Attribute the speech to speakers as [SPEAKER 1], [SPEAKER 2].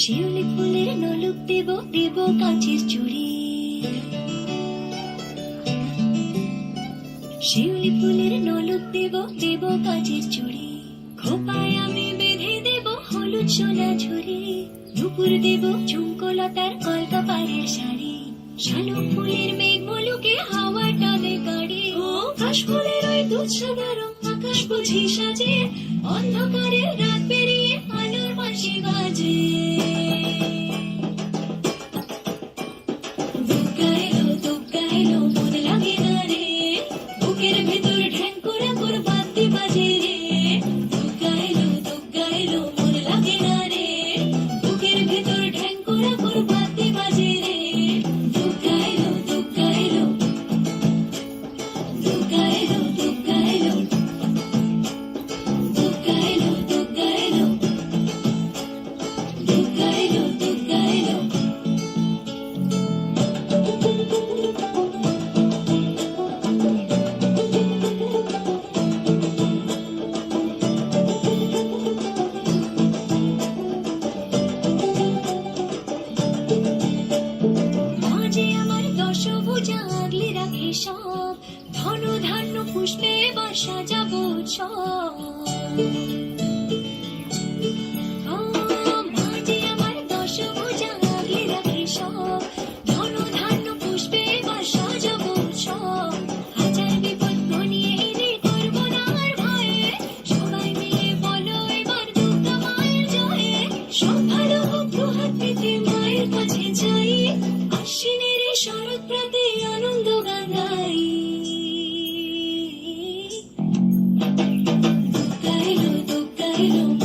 [SPEAKER 1] শিউলি ফুলের নলুক দেব দেব কাঁচের চুড়ি। শিউলি ফুলের নলুক দেব দেব কাঁচের চুড়ি। খোপায় আমি বেঁধে দেব হলুদ সোনা ঝুড়ি দুপুর দেব ঝুমকোলতার কলকা পাড়ের শাড়ি। শালুক ফুলের মেঘ মলুকে হাওয়া টানে গাড়ি। ও কাশ ফুলের ওই দুধ সাদা আকাশ বুঝি সাজে। অন্ধকারে রাত পেরিয়ে আলোর বাঁশি বাজে। সবুজ আগলে রাখে সব। ধন ধান্য পুষ্পে বাসা যাব সব you.